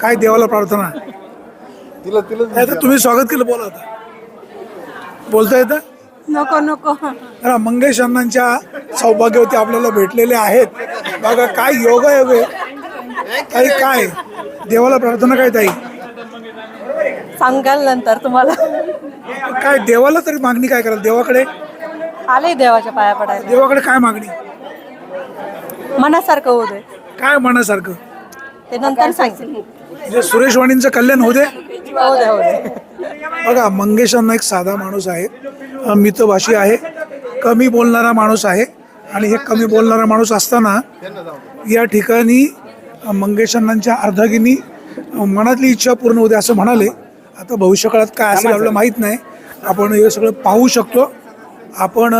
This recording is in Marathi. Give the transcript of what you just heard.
काय देवाला प्रार्थना? तिला तिला आता तुम्ही स्वागत केलं बोला आता. बोलता येतं? नको नको. जरा मंगेश अण्णांच्या सौभाग्यवती आपल्याला भेटलेले आहेत. बघा काय योग आहे. ताई काय? देवाला प्रार्थना काय ताई? सांगाल नंतर तुम्हाला. काय देवाला तरी मागणी काय कराल? देवाकडे? आले देवाच्या पाया पडायला. देवाकडे काय मागणी? मनासारखं होऊ दे. काय मनासारखं? ते नंतर सांगते म्हणजे सुरेश वाणींचं कल्याण होते हो दे हो दे. बघा मंगेश अण्णा एक साधा माणूस आहे. मितभाषी आहे. कमी बोलणारा माणूस आहे. आणि हे कमी बोलणारा माणूस असताना या ठिकाणी अ, मंगेश अण्णांच्या अर्धागिनी मनातली इच्छा पूर्ण होते असं म्हणाले. आता भविष्यकाळात काय असेल आपल्याला माहीत नाही. आपण हे सगळं पाहू शकतो. आपण